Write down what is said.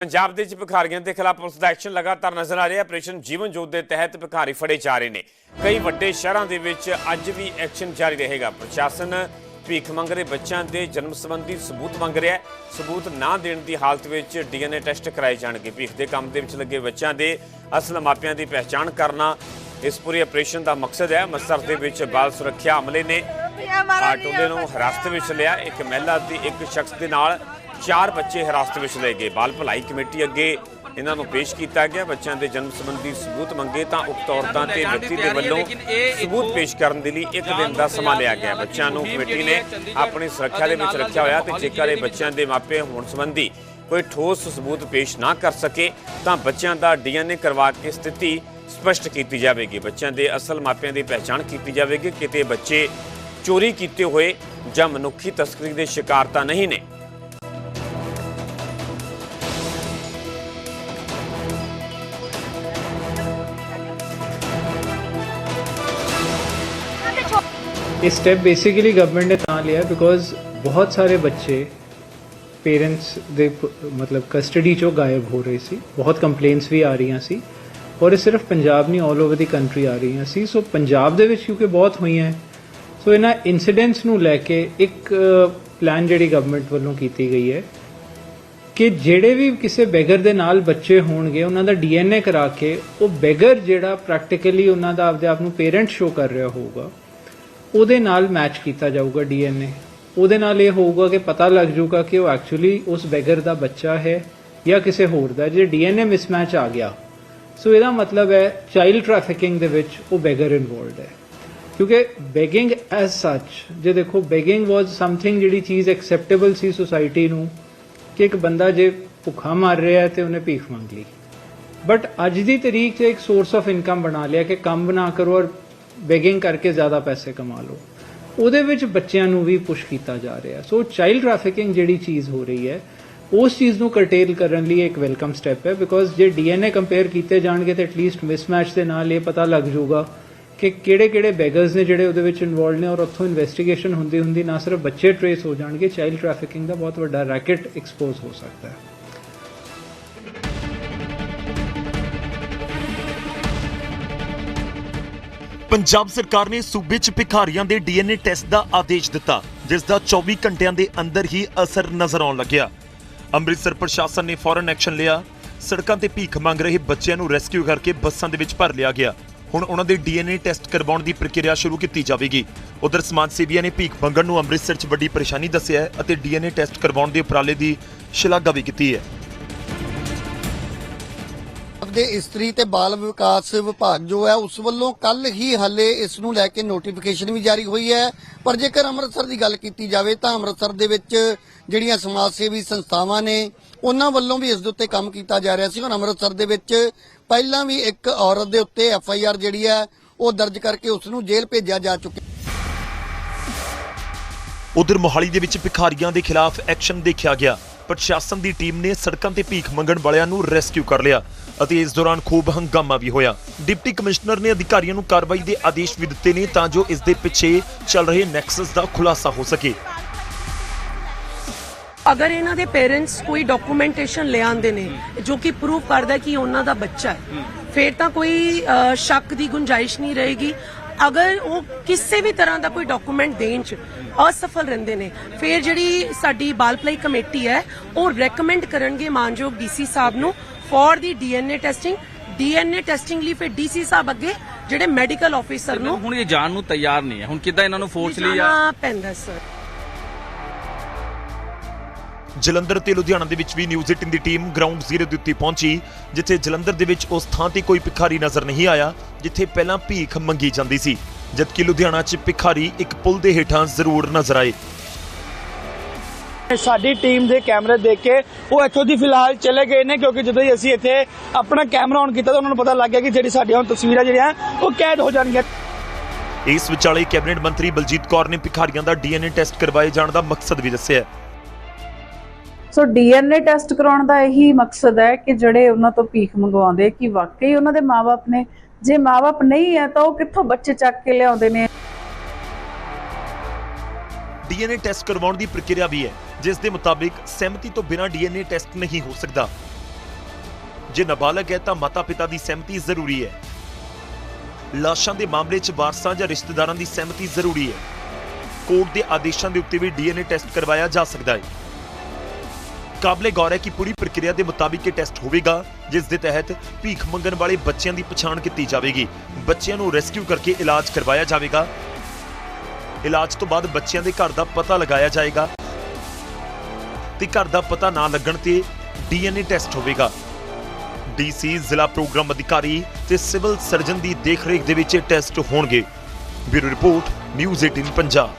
ਪੰਜਾਬ ਦੇ ਵਿੱਚ ਭਿਖਾਰੀਆਂ ਦੇ ਖਿਲਾਫ ਪੁਲਿਸ ਦਾ ਐਕਸ਼ਨ ਲਗਾਤਾਰ ਨਜ਼ਰ ਆ ਰਿਹਾ। ਆਪਰੇਸ਼ਨ ਜੀਵਨ ਜੋਤ ਦੇ ਤਹਿਤ ਭਿਖਾਰੀ ਫੜੇ ਜਾ ਰਹੇ ਨੇ। ਕਈ ਵੱਡੇ ਸ਼ਹਿਰਾਂ ਦੇ ਵਿੱਚ ਅੱਜ ਵੀ ਐਕਸ਼ਨ ਜਾਰੀ ਰਹੇਗਾ। ਪ੍ਰਸ਼ਾਸਨ ਭੀਖ ਮੰਗ ਰਹੇ ਬੱਚਿਆਂ ਦੇ ਜਨਮ ਸੰਬੰਧੀ ਸਬੂਤ ਮੰਗ ਰਿਹਾ ਹੈ। ਸਬੂਤ ਨਾ ਦੇਣ ਦੀ ਹਾਲਤ ਵਿੱਚ ਡੀਐਨਏ ਟੈਸਟ ਕਰਾਏ ਜਾਣਗੇ। ਭੀਖ ਦੇ ਕੰਮ ਦੇ ਵਿੱਚ ਲੱਗੇ ਬੱਚਿਆਂ ਦੇ ਅਸਲ ਮਾਪਿਆਂ ਦੀ ਪਹਿਚਾਣ ਕਰਨਾ ਇਸ ਪੂਰੇ ਆਪਰੇਸ਼ਨ ਦਾ ਮਕਸਦ ਹੈ। ਅੰਮ੍ਰਿਤਸਰ ਦੇ ਵਿੱਚ ਬਾਲ ਸੁਰੱਖਿਆ ਅਮਲੇ ਨੇ। ਆਟੋਲੇ ਨੂੰ ਹਿਰਾਸਤ ਵਿੱਚ ਲਿਆ। ਇੱਕ ਮਹਿਲਾ ਦੀ ਇੱਕ ਸ਼ਖਸ ਦੇ ਨਾਲ ਚਾਰ ਬੱਚੇ ਹਿਰਾਸਤ ਵਿੱਚ ਲਏ ਗਏ। ਬਾਲ ਭਲਾਈ ਕਮੇਟੀ ਅੱਗੇ ਇਹਨਾਂ ਨੂੰ ਪੇਸ਼ ਕੀਤਾ ਗਿਆ। ਬੱਚਿਆਂ ਦੇ ਜਨਮ ਸੰਬੰਧੀ ਸਬੂਤ ਮੰਗੇ ਤਾਂ ਉਕਤ ਔਰਤਾਂ ਤੇ ਵਿਅਕਤੀ ਦੇ ਵੱਲੋਂ ਸਬੂਤ ਪੇਸ਼ ਕਰਨ ਦੇ ਲਈ ਇੱਕ ਦਿਨ ਦਾ ਸਮਾਂ ਲਿਆ ਗਿਆ। ਬੱਚਿਆਂ ਨੂੰ ਕਮੇਟੀ ਨੇ ਆਪਣੀ ਸੁਰੱਖਿਆ ਦੇ ਵਿੱਚ ਰੱਖਿਆ ਹੋਇਆ ਤੇ ਜੇਕਰ ਇਹ ਬੱਚਿਆਂ ਦੇ ਮਾਪੇ ਹੋਣ ਸੰਬੰਧੀ ਕੋਈ ਠੋਸ ਸਬੂਤ ਪੇਸ਼ ਨਾ ਕਰ ਸਕੇ ਤਾਂ ਬੱਚਿਆਂ ਦਾ ਡੀਐਨਏ ਕਰਵਾ ਕੇ ਸਥਿਤੀ ਸਪਸ਼ਟ ਕੀਤੀ ਜਾਵੇਗੀ। ਬੱਚਿਆਂ ਦੇ ਅਸਲ ਮਾਪਿਆਂ ਦੀ ਪਹਿਚਾਣ ਕੀਤੀ ਜਾਵੇਗੀ। ਕਿਤੇ ਬੱਚੇ ਚੋਰੀ ਕੀਤੇ ਹੋਏ ਜਾਂ ਮਨੁੱਖੀ ਤਸਕਰੀ ਦੇ ਸ਼ਿਕਾਰ ਤਾਂ ਨਹੀਂ ਨੇ। ਇਹ ਸਟੈਪ ਬੇਸਿਕਲੀ ਗਵਰਨਮੈਂਟ ਨੇ ਤਾਂ ਲਿਆ ਬਿਕੋਜ਼ ਬਹੁਤ ਸਾਰੇ ਬੱਚੇ ਪੇਰੈਂਟਸ ਦੇ ਮਤਲਬ ਕਸਟਡੀ ਚੋਂ ਗਾਇਬ ਹੋ ਰਹੇ ਸੀ। ਬਹੁਤ ਕੰਪਲੇਂਟਸ ਵੀ ਆ ਰਹੀਆਂ ਸੀ। ਔਰ ਇਹ ਸਿਰਫ ਪੰਜਾਬ ਨਹੀਂ 올 ਓਵਰ ਦੀ ਕੰਟਰੀ ਆ ਰਹੀਆਂ ਸੀ। ਸੋ ਪੰਜਾਬ ਦੇ ਵਿੱਚ ਕਿਉਂਕਿ ਬਹੁਤ ਹੋਈਆਂ ਸੋ ਇਹਨਾਂ ਇਨਸੀਡੈਂਟਸ ਨੂੰ ਲੈ ਕੇ ਇੱਕ ਪਲਾਨ ਜਿਹੜੀ ਗਵਰਨਮੈਂਟ ਵੱਲੋਂ ਕੀਤੀ ਗਈ ਹੈ ਕਿ ਜਿਹੜੇ ਵੀ ਕਿਸੇ ਬੈਗਰ ਦੇ ਨਾਲ ਬੱਚੇ ਹੋਣਗੇ, ਉਹਨਾਂ ਦਾ ਡੀਐਨਏ ਕਰਾ ਕੇ ਉਹ ਬੈਗਰ ਜਿਹੜਾ ਪ੍ਰੈਕਟੀਕਲੀ ਉਹਨਾਂ ਦਾ ਆਪਦੇ ਆਪ ਨੂੰ ਪੇਰੈਂਟ ਸ਼ੋ ਕਰ ਰਿਹਾ ਹੋਊਗਾ ਉਹਦੇ ਨਾਲ ਮੈਚ ਕੀਤਾ ਜਾਊਗਾ ਡੀਐਨਏ ਉਹਦੇ ਨਾਲ ਇਹ ਹੋਊਗਾ ਕਿ ਪਤਾ ਲੱਗ ਜਾਊਗਾ ਕਿ ਉਹ ਐਕਚੁਅਲੀ ਉਸ ਬੈਗਰ ਦਾ ਬੱਚਾ ਹੈ ਜਾਂ ਕਿਸੇ ਹੋਰ ਦਾ, ਜੇ ਡੀਐਨਏ ਮਿਸਮੈਚ ਆ ਗਿਆ। ਸੋ ਇਹਦਾ ਮਤਲਬ ਹੈ ਚਾਈਲਡ ਟ੍ਰੈਫਿਕਿੰਗ ਦੇ ਵਿੱਚ ਉਹ ਬੈਗਰ ਇਨਵੋਲਡ ਹੈ। ਕਿਉਂਕਿ ਬੈਗਿੰਗ ਐਜ਼ ਸੱਚ ਜੇ ਦੇਖੋ ਬੈਗਿੰਗ ਵਾਸ ਸਮਥਿੰਗ ਜਿਹੜੀ ਚੀਜ਼ ਐਕਸੈਪਟੇਬਲ ਸੀ ਸੋਸਾਇਟੀ ਨੂੰ, ਕਿ ਇੱਕ ਬੰਦਾ ਜੇ ਭੁੱਖਾ ਮਰ ਰਿਹਾ ਹੈ ਤੇ ਉਹਨੇ ਭੀਖ ਮੰਗ ਲਈ। ਬਟ ਅੱਜ ਦੀ ਤਰੀਕ 'ਚ ਇੱਕ ਸੋਰਸ ਆਫ ਇਨਕਮ ਬਣਾ ਲਿਆ ਕਿ ਕੰਮ ਨਾ ਕਰੋ ਔਰ ਬੈਗਿੰਗ ਕਰਕੇ ਜ਼ਿਆਦਾ ਪੈਸੇ ਕਮਾ ਲਓ। ਉਹਦੇ ਵਿੱਚ ਬੱਚਿਆਂ ਨੂੰ ਵੀ ਪੁਸ਼ ਕੀਤਾ ਜਾ ਰਿਹਾ ਸੋ ਚਾਈਲਡ ਟ੍ਰੈਫਿਕਿੰਗ ਜਿਹੜੀ ਚੀਜ਼ ਹੋ ਰਹੀ ਹੈ, ਉਸ ਚੀਜ਼ ਨੂੰ ਕਰਟੇਲ ਕਰਨ ਲਈ ਇੱਕ ਵੈਲਕਮ ਸਟੈਪ ਹੈ ਬਿਕੋਜ਼ ਜੇ ਡੀਐਨਏ ਕੰਪੇਅਰ ਕੀਤੇ ਜਾਣਗੇ ਤੇ ਐਟਲੀਸਟ ਮਿਸਮੈਚ ਦੇ ਨਾਲ ਇਹ ਪਤਾ ਲੱਗ ਜਾਊਗਾ ਕਿ ਕਿਹੜੇ ਕਿਹੜੇ ਬੈਗਰਸ ਨੇ ਜਿਹੜੇ ਉਹਦੇ ਵਿੱਚ ਇਨਵੋਲਡ ਨੇ ਔਰ ਉੱਥੋਂ ਇਨਵੈਸਟੀਗੇਸ਼ਨ ਹੁੰਦੀ ਹੁੰਦੀ ਨਾ ਸਿਰਫ ਬੱਚੇ ਟ੍ਰੇਸ ਹੋ ਜਾਣਗੇ ਚਾਈਲਡ ਟ੍ਰੈਫਿਕਿੰਗ ਦਾ ਬਹੁਤ ਵੱਡਾ ਰੈਕਟ ਐਕਸਪੋਜ਼ ਹੋ ਸਕਦਾ ਹੈ। ਪੰਜਾਬ ਸਰਕਾਰ ਨੇ ਸੂਬੇ 'ਚ ਭਿਖਾਰੀਆਂ ਦੇ ਡੀਐਨਏ ਟੈਸਟ ਦਾ ਆਦੇਸ਼ ਦਿੱਤਾ, ਜਿਸ ਦਾ 24 ਘੰਟਿਆਂ ਦੇ ਅੰਦਰ ਹੀ ਅਸਰ ਨਜ਼ਰ ਆਉਣ ਲੱਗਿਆ। ਅੰਮ੍ਰਿਤਸਰ ਪ੍ਰਸ਼ਾਸਨ ਨੇ ਫੌਰਨ ਐਕਸ਼ਨ ਲਿਆ। ਸੜਕਾਂ ਤੇ ਭੀਖ ਮੰਗ ਰਹੇ ਬੱਚਿਆਂ ਨੂੰ ਰੈਸਕਿਊ ਕਰਕੇ ਬੱਸਾਂ ਦੇ ਵਿੱਚ ਭਰ ਲਿਆ ਗਿਆ। ਹੁਣ ਉਹਨਾਂ ਦੇ ਡੀਐਨਏ ਟੈਸਟ ਕਰਵਾਉਣ ਦੀ ਪ੍ਰਕਿਰਿਆ ਸ਼ੁਰੂ ਕੀਤੀ ਜਾਵੇਗੀ। ਉਧਰ ਸਮਾਜ ਸੇਵੀਆਂ ਨੇ ਭੀਖ ਮੰਗਣ ਨੂੰ ਅੰਮ੍ਰਿਤਸਰ 'ਚ ਵੱਡੀ ਪਰੇਸ਼ਾਨੀ ਦੱਸਿਆ ਹੈ ਅਤੇ ਡੀਐਨਏ ਟੈਸਟ ਕਰਵਾਉਣ ਦੇ ਉਪਰਾਲੇ ਦੀ ਸ਼ਲਾਘਾ ਵੀ ਕੀਤੀ ਹੈ। ਪੰਜਾਬ ਦੇ ਇਸਤਰੀ ਤੇ ਬਾਲ ਵਿਕਾਸ ਵਿਭਾਗ ਜੋ ਹੈ, ਉਸ ਵੱਲੋਂ ਕੱਲ ਹੀ ਹੱਲੇ ਇਸ ਨੂੰ ਲੈ ਕੇ ਨੋਟੀਫਿਕੇਸ਼ਨ ਵੀ ਜਾਰੀ ਹੋਈ ਹੈ। ਪਰ ਜੇਕਰ ਅੰਮ੍ਰਿਤਸਰ ਦੀ ਗੱਲ ਕੀਤੀ ਜਾਵੇ ਤਾਂ ਅੰਮ੍ਰਿਤਸਰ ਦੇ ਵਿੱਚ ਜਿਹੜੀਆਂ ਸਮਾਜ ਸੇਵੀ ਸੰਸਥਾਵਾਂ ਨੇ, ਉਹਨਾਂ ਵੱਲੋਂ ਵੀ ਇਸ ਦੇ ਉੱਤੇ ਕੰਮ ਕੀਤਾ ਜਾ ਰਿਹਾ ਸੀ। ਹੁਣ ਅੰਮ੍ਰਿਤਸਰ ਦੇ ਵਿੱਚ ਪਹਿਲਾਂ ਵੀ ਇੱਕ ਔਰਤ ਦੇ ਉੱਤੇ ਐਫ ਆਈ ਆਰ ਜਿਹੜੀ ਹੈ, ਉਹ ਦਰਜ ਕਰਕੇ ਉਸ ਨੂੰ ਜੇਲ੍ਹ ਭੇਜਿਆ ਜਾ ਚੁੱਕਿਆ। ਉਧਰ ਮੋਹਾਲੀ ਦੇ ਵਿੱਚ ਭਿਖਾਰੀਆਂ ਦੇ ਖਿਲਾਫ ਐਕਸ਼ਨ ਦੇਖਿਆ ਗਿਆ। ਪ੍ਰਸ਼ਾਸਨ ਦੀ ਟੀਮ ਨੇ ਸੜਕਾਂ ਤੇ ਭੀਖ ਮੰਗਣ ਵਾਲਿਆਂ ਨੂੰ ਰੈਸਕਿਊ ਕਰ ਲਿਆ ਅਤੇ ਇਸ ਦੌਰਾਨ ਖੂਬ ਹੰਗਾਮਾ ਵੀ ਹੋਇਆ। ਡਿਪਟੀ ਕਮਿਸ਼ਨਰ ਨੇ ਅਧਿਕਾਰੀਆਂ ਨੂੰ ਕਾਰਵਾਈ ਦੇ ਆਦੇਸ਼ ਵੀ ਦਿੱਤੇ ਨੇ ਤਾਂ ਜੋ ਇਸ ਦੇ ਪਿੱਛੇ ਚੱਲ ਰਹੇ ਨੈਕਸਸ ਦਾ ਖੁਲਾਸਾ ਹੋ ਸਕੇ। ਅਗਰ ਇਹਨਾਂ ਦੇ ਪੇਰੈਂਟਸ ਕੋਈ ਡਾਕੂਮੈਂਟੇਸ਼ਨ ਲੈ ਆਉਂਦੇ ਨੇ ਜੋ ਕਿ ਪ੍ਰੂਫ ਕਰਦਾ ਕਿ ਉਹਨਾਂ ਦਾ ਬੱਚਾ ਹੈ ਫਿਰ ਤਾਂ ਕੋਈ ਸ਼ੱਕ ਦੀ ਗੁੰਜਾਇਸ਼ ਨਹੀਂ ਰਹੇਗੀ। ਅਗਰ ਉਹ ਕਿਸੇ ਵੀ ਤਰ੍ਹਾਂ ਦਾ ਕੋਈ ਡਾਕੂਮੈਂਟ ਦੇਣ ਚ ਅਸਫਲ ਰਹਿੰਦੇ ਨੇ ਫਿਰ ਜਿਹੜੀ ਸਾਡੀ ਬਾਲ ਭਲਾਈ ਕਮੇਟੀ ਹੈ ਉਹ ਰეკਮੈਂਡ ਕਰਨਗੇ ਮਾਨਯੋਗ ਡੀਸੀ ਸਾਹਿਬ ਨੂੰ for the DNA testing DNA testing ਲਈ ਫਿਰ ਡੀਸੀ ਸਾਹਿਬ ਅੱਗੇ ਜਿਹੜੇ ਮੈਡੀਕਲ ਆਫੀਸਰ ਨੂੰ ਹੁਣ ਇਹ ਜਾਣ ਨੂੰ ਤਿਆਰ ਨਹੀਂ ਹੈ। ਹੁਣ ਕਿੱਦਾਂ ਇਹਨਾਂ ਨੂੰ ਫੋਰਸਲੀ ਆ? ਪੈਂਦਾ ਸਰ ਜਲੰਧਰ ਤੇ ਲੁਧਿਆਣਾ ਦੇ ਵਿੱਚ ਵੀ ਨਿਊਜ਼ 18 ਦੀ ਟੀਮ ਗਰਾਊਂਡ ਜ਼ੀਰੋ ਦੇ ਉੱਤੇ ਪਹੁੰਚੀ ਜਿੱਥੇ ਜਲੰਧਰ ਦੇ ਵਿੱਚ ਉਸ ਥਾਂ ਤੇ ਕੋਈ ਭਿਖਾਰੀ ਨਜ਼ਰ ਨਹੀਂ ਆਇਆ ਜਿੱਥੇ ਪਹਿਲਾਂ ਭੀਖ ਮੰਗੀ ਜਾਂਦੀ ਸੀ ਜਦਕਿ ਲੁਧਿਆਣਾ 'ਚ ਭਿਖਾਰੀ ਇੱਕ ਪੁਲ ਦੇ ਹੇਠਾਂ ਜ਼ਰੂਰ ਨਜ਼ਰ ਆਏ। ਸਾਡੀ ਟੀਮ ਦੇ ਕੈਮਰੇ ਦੇਖ ਕੇ ਉਹ ਇੱਥੋਂ ਦੀ ਫਿਲਹਾਲ ਚਲੇ ਗਏ ਨੇ ਕਿਉਂਕਿ ਜਦੋਂ ਹੀ ਅਸੀਂ ਇੱਥੇ ਆਪਣਾ ਕੈਮਰਾ ਔਨ ਕੀਤਾ ਤਾਂ ਉਹਨਾਂ ਨੂੰ ਪਤਾ ਲੱਗ ਗਿਆ ਕਿ ਜਿਹੜੀ ਸਾਡੀਆਂ ਹੁਣ ਤਸਵੀਰਾਂ ਜਿਹੜੀਆਂ ਉਹ ਕੈਦ ਹੋ ਜਾਣਗੀਆਂ। ਇਸ ਵਿਚਾਲੇ ਕੈਬਨਿਟ ਮੰਤਰੀ ਬਲਜੀਤ ਕੌਰ ਨੇ ਭਿਖਾਰੀਆਂ ਦਾ ਡੀਐਨਏ ਟੈਸਟ ਕਰਵਾਏ ਜਾਣ ਦਾ ਮਕਸਦ ਵੀ ਦੱਸਿਆ। ਸੋ ਡੀਐਨਏ ਟੈਸਟ ਕਰਾਉਣ ਦਾ ਇਹੀ ਮਕਸਦ ਹੈ ਕਿ ਜਿਹੜੇ ਉਹਨਾਂ ਤੋਂ ਭੀਖ ਮੰਗਵਾਉਂਦੇ ਕਿ ਵਾਕਈ ਉਹਨਾਂ ਦੇ ਮਾਪੇ ਨੇ, ਜੇ ਮਾਪੇ ਨਹੀਂ ਹੈ ਤਾਂ ਉਹ ਕਿੱਥੋਂ ਬੱਚੇ ਚੱਕ ਕੇ ਲਿਆਉਂਦੇ ਨੇ? ਡੀਐਨਏ ਟੈਸਟ ਕਰਵਾਉਣ ਦੀ ਪ੍ਰਕਿਰਿਆ ਵੀ ਹੈ, ਜਿਸ ਦੇ ਮੁਤਾਬਿਕ ਸਹਿਮਤੀ ਤੋਂ ਬਿਨਾਂ ਡੀਐਨਏ ਟੈਸਟ ਨਹੀਂ ਹੋ ਸਕਦਾ। ਜੇ ਨਾਬਾਲਗ ਹੈ ਤਾਂ ਮਾਤਾ-ਪਿਤਾ ਦੀ ਸਹਿਮਤੀ ਜ਼ਰੂਰੀ ਹੈ। ਲਾਸ਼ਾਂ ਦੇ ਮਾਮਲੇ 'ਚ ਵਾਰਸਾਂ ਜਾਂ ਰਿਸ਼ਤੇਦਾਰਾਂ ਦੀ ਸਹਿਮਤੀ ਜ਼ਰੂਰੀ ਹੈ। ਕੋਰਟ ਦੇ ਆਦੇਸ਼ਾਂ ਦੇ ਉੱਤੇ ਵੀ ਡੀਐਨਏ ਟੈਸਟ ਕਰਵਾਇਆ ਜਾ ਸਕਦਾ ਹੈ। ਕਾਬਲੇ ਗੌਰ ਹੈ ਕਿ ਪੂਰੀ ਪ੍ਰਕਿਰਿਆ ਦੇ ਮੁਤਾਬਿਕ ਇਹ ਟੈਸਟ ਹੋਵੇਗਾ, ਜਿਸ ਦੇ ਤਹਿਤ ਭੀਖ ਮੰਗਣ ਵਾਲੇ ਬੱਚਿਆਂ ਦੀ ਪਛਾਣ ਕੀਤੀ ਜਾਵੇਗੀ। ਬੱਚਿਆਂ ਨੂੰ ਰੈਸਕਿਊ ਕਰਕੇ ਇਲਾਜ ਕਰਵਾਇਆ ਜਾਵੇਗਾ। ਇਲਾਜ ਤੋਂ ਬਾਅਦ ਬੱਚਿਆਂ ਦੇ ਘਰ ਦਾ ਪਤਾ ਲਗਾਇਆ ਜਾਏਗਾ ਤੇ ਘਰ ਦਾ ਪਤਾ ਨਾ ਲੱਗਣ ਤੇ ਡੀਐਨਏ ਟੈਸਟ ਹੋਵੇਗਾ। ਡੀਸੀ, ਜ਼ਿਲ੍ਹਾ ਪ੍ਰੋਗਰਾਮ ਅਧਿਕਾਰੀ ਤੇ ਸਿਵਲ ਸਰਜਨ ਦੀ ਦੇਖਰੇਖ ਦੇ ਵਿੱਚ ਇਹ ਟੈਸਟ ਹੋਣਗੇ। Bureau report, news 18 Punjab.